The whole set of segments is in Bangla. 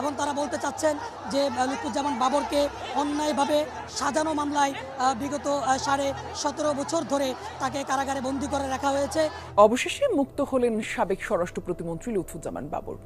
এবং তারা বলতে চাচ্ছেন যে লুকুজ্জামান বাবরকে অন্যায়ভাবে সাজানো মামলায় বিগত সাড়ে সতেরো বছর ধরে তাকে কারাগারে বন্দী করে রাখা হয়েছে। অবশেষে মুক্ত হলেন সাবেক স্বরাষ্ট্র প্রতিমন্ত্রী লুৎফুজ্জামান বাবর।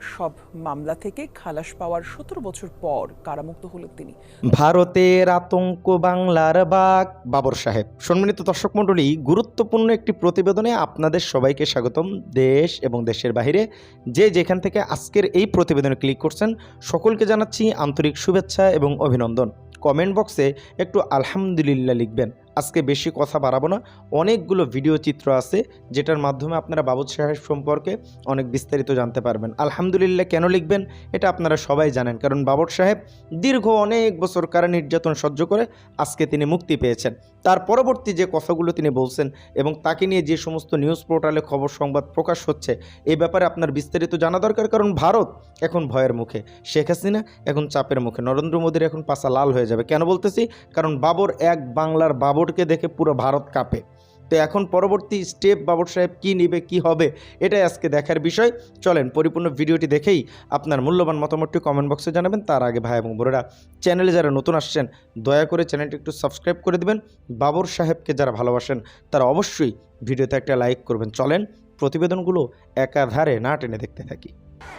সব মামলা থেকে খালাস পাওয়ার সতেরো বছর পর কারামুক্ত হলেন তিনি। ভারতের আতঙ্ক বাংলার বাঘ, বাবর সাহেব। সম্মানিত দর্শক মণ্ডলী, গুরুত্বপূর্ণ একটি প্রতিবেদনে আপনাদের সবাইকে স্বাগতম। দেশ এবং দেশের বাইরে যে যেখান থেকে আজকের এই প্রতিবেদনে ক্লিক করছেন, সকলকে জানাচ্ছি আন্তরিক শুভেচ্ছা এবং অভিনন্দন। কমেন্ট বক্সে একটু আলহামদুলিল্লাহ লিখবেন। আজকে বেশি কথা বাড়াবো না। অনেকগুলো ভিডিও চিত্র আছে, যেটার মাধ্যমে আপনারা বাবুদ সাহেব সম্পর্কে অনেক বিস্তারিত জানতে পারবেন। আলহামদুলিল্লাহ, কেন লিখবেন এটা আপনারা সবাই জানেন, কারণ বাবর সাহেব দীর্ঘ অনেক বছর কারা নির্যাতন সহ্য করে আজকে তিনি মুক্তি পেয়েছেন। তার পরবর্তী যে কথাগুলো তিনি বলছেন এবং তাকে নিয়ে যে সমস্ত নিউজ পোর্টালে খবর সংবাদ প্রকাশ হচ্ছে, এ ব্যাপারে আপনার বিস্তারিত জানা দরকার, কারণ ভারত এখন ভয়ের মুখে, শেখ হাসিনা এখন চাপের মুখে, নরেন্দ্র মোদীর এখন পাশা লাল হয়ে যাবে। কেন বলতেছি? কারণ বাবর এক বাংলার বাবরকে দেখে পুরো ভারত কাঁপে। তো এখন পরবর্তী স্টেপ বাবর সাহেব কী নেবে, কি হবে, এটাই আজকে দেখার বিষয়। চলেন, পরিপূর্ণ ভিডিওটি দেখেই আপনার মূল্যবান মতামতটি কমেন্ট বক্সে জানাবেন। তার আগে ভাই এবং বোনেরা চ্যানেলে যারা নতুন আসছেন, দয়া করে চ্যানেলটি একটু সাবস্ক্রাইব করে দেবেন। বাবর সাহেবকে যারা ভালোবাসেন, তারা অবশ্যই ভিডিওতে একটা লাইক করবেন। চলেন, প্রতিবেদনগুলো একাধারে না টেনে দেখতে থাকি।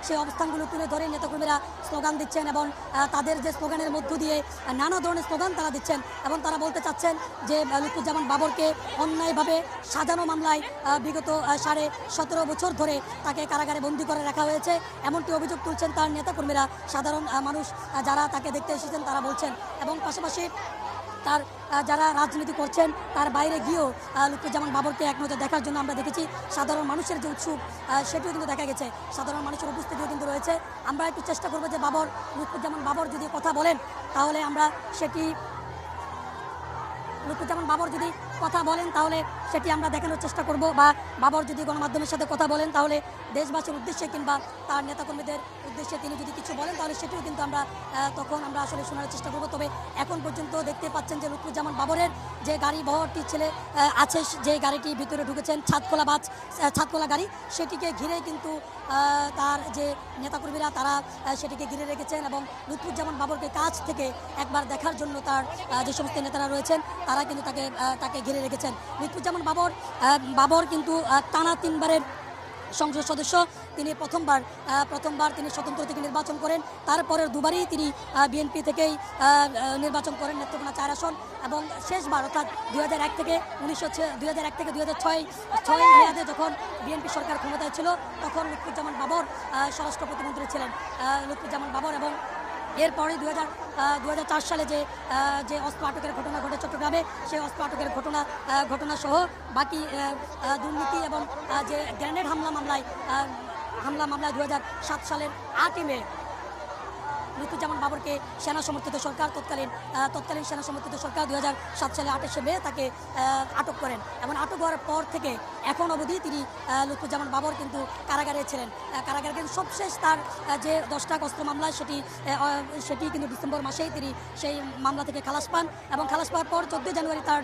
সেই অবস্থানগুলো তুলে ধরে নেতাকর্মীরা স্লোগান দিচ্ছেন এবং তাদের যে স্লোগানের মধ্য দিয়ে নানা ধরনের স্লোগান তারা দিচ্ছেন এবং তারা বলতে চাচ্ছেন যে লুৎফুজ্জামান বাবরকে অন্যায়ভাবে সাজানো মামলায় বিগত সাড়ে সতেরো বছর ধরে তাকে কারাগারে বন্দি করে রাখা হয়েছে। এমনটি অভিযোগ তুলছেন তার নেতাকর্মীরা। সাধারণ মানুষ যারা তাকে দেখতে এসেছেন তারা বলছেন। এবং পাশাপাশি তার যারা রাজনীতি করছেন, তার বাইরে গিয়েও লুকুজ্জামান বাবরকে এক নজর দেখার জন্য আমরা দেখেছি, সাধারণ মানুষের যে উৎসুক সেটিও কিন্তু দেখা গেছে। সাধারণ মানুষের উপস্থিতিও কিন্তু রয়েছে। আমরা একটু চেষ্টা করব যে বাবর, লুৎফুজ্জামান বাবর যদি কথা বলেন, তাহলে আমরা সেটি, লুৎফুজ্জামান বাবর যদি কথা বলেন, তাহলে সেটি আমরা দেখানোর চেষ্টা করব বা বাবর যদি গণমাধ্যমের সাথে কথা বলেন তাহলে দেশবাসীর উদ্দেশ্যে কিংবা তার নেতাকর্মীদের উদ্দেশ্যে তিনি যদি কিছু বলেন তাহলে সেটিও কিন্তু আমরা তখন আমরা আসলে শোনার চেষ্টা করব। তবে এখন পর্যন্ত দেখতে পাচ্ছেন যে লুৎফুজ্জামান বাবরের যে গাড়ি, বহরটি ছেলে আছে যে গাড়িটি ভিতরে ঢুকেছেন ছাদখোলা বাস ছাদখোলা গাড়ি। সেটিকে ঘিরে কিন্তু তার যে নেতাকর্মীরা তারা সেটিকে ঘিরে রেখেছেন এবং লুৎফুজ্জামান বাবরকে কাছ থেকে একবার দেখার জন্য তার যে সমস্ত নেতারা রয়েছেন তারা কিন্তু তাকে তাকে ঘিরে রেখেছেন। লুৎফুজ্জামান বাবর বাবর কিন্তু টানা তিনবারের সংসদ সদস্য। তিনি প্রথমবার প্রথমবার তিনি স্বতন্ত্র থেকে নির্বাচন করেন। তারপরের দুবারই তিনি বিএনপি থেকেই নির্বাচন করেন নেত্রকোনা চার আসন। এবং শেষবার, অর্থাৎ দুই এক থেকে উনিশশো দুই থেকে দুই হাজার ছয় ছয় যখন বিএনপি সরকার ক্ষমতায় ছিল, তখন লুৎফুজ্জামান বাবর স্বরাষ্ট্র প্রতিমন্ত্রী ছিলেন। লুৎফুজ্জামান বাবর এবং এরপরে দু হাজার দু সালে যে যে অস্ত্র আটকের ঘটনা ঘটে চট্টগ্রামে, সেই অস্ত্র আটকের ঘটনা ঘটনাসহ ঘটনা সহ বাকি দুর্নীতি এবং যে গ্রেনেড হামলা মামলায় হামলা মামলায় দু হাজার সাত সালের আটই মে লুৎফুজ্জামান বাবরকে সেনা সমর্থিত সরকার তৎকালীন তৎকালীন সেনা সমর্থিত সরকার দুই সাত সালে আঠাশে মে তাকে আটক করেন। এবং আটক হওয়ার পর থেকে এখন অবধি তিনি আহ, লুৎফুজ্জামান বাবর কিন্তু কারাগারে ছিলেন। কারাগারে কিন্তু সবশেষ তার যে দশটা অস্ত্র মামলা সেটি সেটি কিন্তু ডিসেম্বর মাসেই তিনি সেই মামলা থেকে খালাস পান এবং খালাস পাওয়ার পর চোদ্দোই জানুয়ারি তার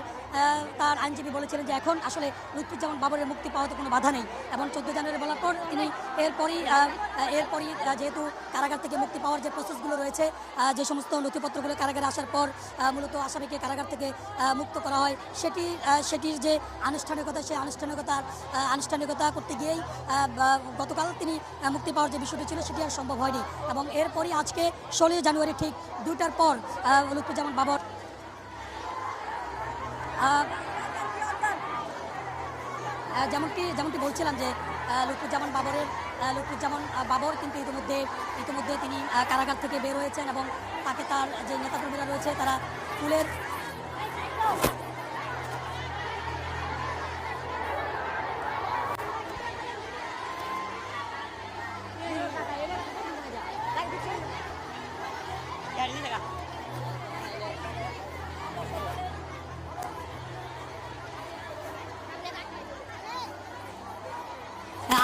তার আইনজীবী বলেছিলেন যে এখন আসলে লুৎফুজ্জামান বাবরের মুক্তি পাওয়াতে কোনো বাধা নেই এবং চোদ্দোই জানুয়ারি বলার পর তিনি এরপরই এরপরই যেহেতু কারাগার থেকে মুক্তি পাওয়ার যে প্রসেসগুলো রয়েছে যে সমস্ত নথিপত্রগুলো কারাগারে আসার পর মূলত আসামিকে কারাগার থেকে মুক্ত করা হয়। সেটি সেটির যে আনুষ্ঠানিকতা, সেই আনুষ্ঠানিকতার আনুষ্ঠানিকতা করতে গিয়েই গতকাল তিনি মুক্তি পাওয়ার যে বিষয়টি ছিল, সেটি আর সম্ভব হয়নি। এবং এরপরই আজকে ষোলোই জানুয়ারি ঠিক দুইটার পর লুৎফুজ্জামান বাবর যেমনটি যেমনটি বলছিলাম যে লুকুজ্জামান বাবরের লুকুজ্জামান বাবর কিন্তু ইতিমধ্যে ইতিমধ্যে তিনি কারাগার থেকে বের হয়েছেন এবং তাকে তার যে নেতাকর্মীরা রয়েছে তারা ফুলের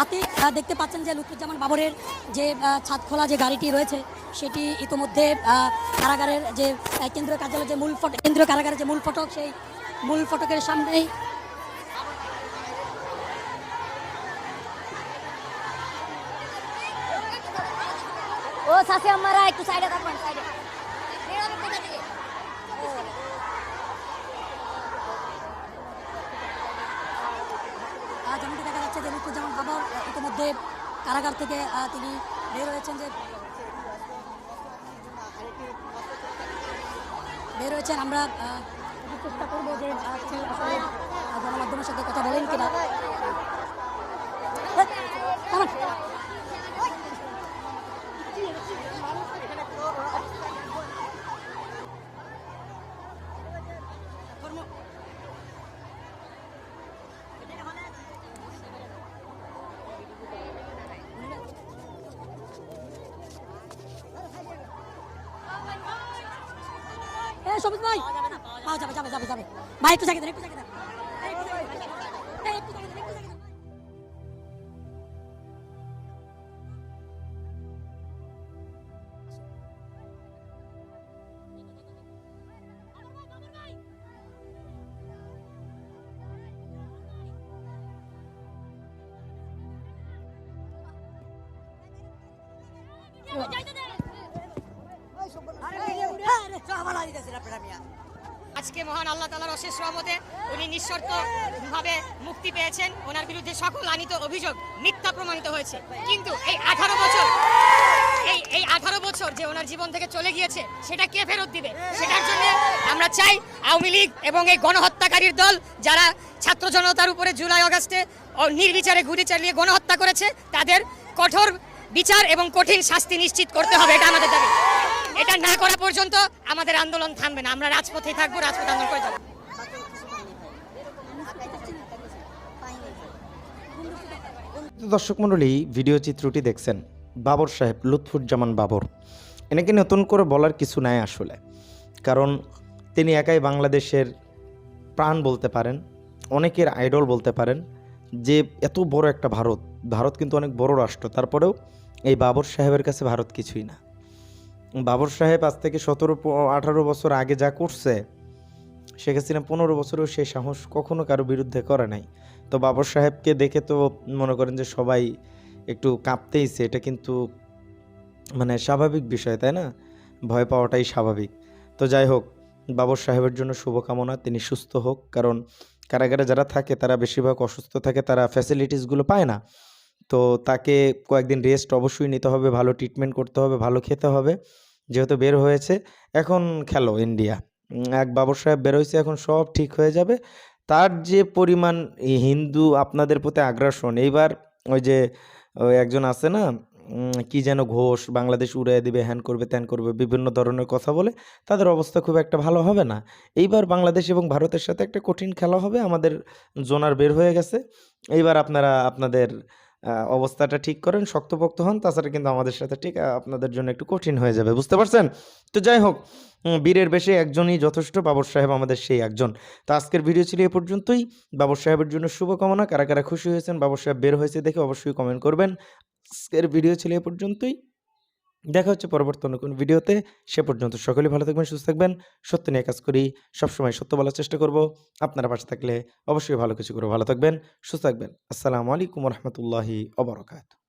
আহ, দেখতে পাচ্ছেন যে লুৎফুজ্জামান বাবরের যে ছাদ খোলা যে গাড়িটি রয়েছে সেটি ইতোমধ্যে কারাগারের যে কেন্দ্রীয় কার্যালয়ের যে মূল ফটক কেন্দ্রীয় কারাগারের যে মূল ফটক সেই মূল ফটকের সামনেই ও সাসি আমারা একটু সাইডে থাকবেন সাইডে আহ, যেমনটি দেখা যাচ্ছে যে লুৎফুজ্জামান আবার ইতিমধ্যে কারাগার থেকে তিনি বের হয়েছেন যে বের হয়েছেন, আমরা চেষ্টা করব যে গণমাধ্যমের সাথে কথা বলেন কিনা এ, থামান। এ সবুজ ভাই পাওয়া যাবে যাবে যাবে যাবে ভাই একটু জায়গা দেন একটু জায়গা দেন এই, একটু জায়গা আজকে মহান আল্লাহ তালার অশেষ রহমতে উনি নিঃশর্ত ভাবে মুক্তি পেয়েছেন। ওনার বিরুদ্ধে সকল আনিত অভিযোগ মিথ্যা প্রমাণিত হয়েছে। কিন্তু এই আঠারো বছর, এই এই আঠারো বছর যে ওনার জীবন থেকে চলে গিয়েছে, সেটা কে ফেরত দিবে? সেটার জন্য আমরা চাই আওয়ামী লীগ এবং এই গণহত্যাকারীর দল যারা ছাত্র জনতার উপরে জুলাই আগস্টে ও- নির্বিচারে গুলি চালিয়ে গণহত্যা করেছে, তাদের কঠোর বিচার এবং কঠিন শাস্তি নিশ্চিত করতে হবে, এটা আমাদের দাবি। এটা না করা পর্যন্ত আমাদের আন্দোলন থামবে না। আমরা রাজপথে থাকব, রাজপথ আন্দোলন করে যাব। দর্শক মণ্ডলী, ভিডিও চিত্রটি দেখছেন বাবর সাহেব, লুৎফুজ্জামান বাবর। এনাকে নতুন করে বলার কিছু নাই আসলে। কারণ তিনি একাই বাংলাদেশের প্রাণ বলতে পারেন, অনেকের আইডল বলতে পারেন যে এত বড় একটা ভারত। ভারত কিন্তু অনেক বড় রাষ্ট্র, তারপরেও এই বাবর সাহেবের কাছে ভারত কিছুই না। বাবর সাহেব আজ থেকে সতেরো আঠারো বছর আগে যা করছে, শেখ হাসিনা পনেরো বছরেও সেই সাহস কখনো কারও বিরুদ্ধে করে নাই। তো বাবর সাহেবকে দেখে তো মনে করেন যে সবাই একটু কাঁপতেইছে, এটা কিন্তু মানে স্বাভাবিক বিষয়, তাই না? ভয় পাওয়াটাই স্বাভাবিক। তো যাই হোক, বাবর সাহেবের জন্য শুভকামনা, তিনি সুস্থ হোক, কারণ কারাগারে যারা থাকে তারা বেশিরভাগ অসুস্থ থাকে, তারা ফ্যাসিলিটিসগুলো পায় না। তো তাকে কয়েকদিন রেস্ট অবশ্যই নিতে হবে, ভালো ট্রিটমেন্ট করতে হবে, ভালো খেতে হবে, যেহেতু বের হয়েছে। এখন খেলো ইন্ডিয়া এক বাবর সাহেব বের হয়েছে, এখন সব ঠিক হয়ে যাবে। তার যে পরিমাণ হিন্দু আপনাদের প্রতি আগ্রাসন, এইবার ওই যে একজন আছে না কি যেন ঘোষ, বাংলাদেশ উড়িয়ে দিবে, হ্যান করবে, ত্যান করবে, বিভিন্ন ধরনের কথা বলে, তাদের অবস্থা খুব একটা ভালো হবে না। এইবার বাংলাদেশ এবং ভারতের সাথে একটা কঠিন খেলা হবে, আমাদের জোনার বের হয়ে গেছে। এইবার আপনারা, আপনাদের অবস্থাটা ঠিক করেন, শক্তপোক্ত হন, তাছাড়া কিন্তু আমাদের সাথে ঠিক আপনাদের জন্য একটু কঠিন হয়ে যাবে, বুঝতে পারছেন? তো যাই হোক বীরের বেশে একজনই যথেষ্ট, বাবর সাহেব আমাদের সেই একজন। তো আজকের ভিডিও ছিল এ পর্যন্তই। বাবর সাহেবের জন্য শুভকামনা, কারা কারা খুশি হয়েছেন, বাবর সাহেব বের হয়েছে দেখে অবশ্যই কমেন্ট করবেন। আজকের ভিডিও ছিল এ পর্যন্তই। দেখা হচ্ছে পরবর্তী অন্য কোনো ভিডিওতে। সে পর্যন্ত সকলেই ভালো থাকবেন, সুস্থ থাকবেন। সত্য নিয়ে কাজ করি, সবসময় সত্য বলার চেষ্টা করব। আপনারা পাশে থাকলে অবশ্যই ভালো কিছু করে ভালো থাকবেন, সুস্থ থাকবেন। আসসালামু আলাইকুম রহমতুল্লাহি অবরকাত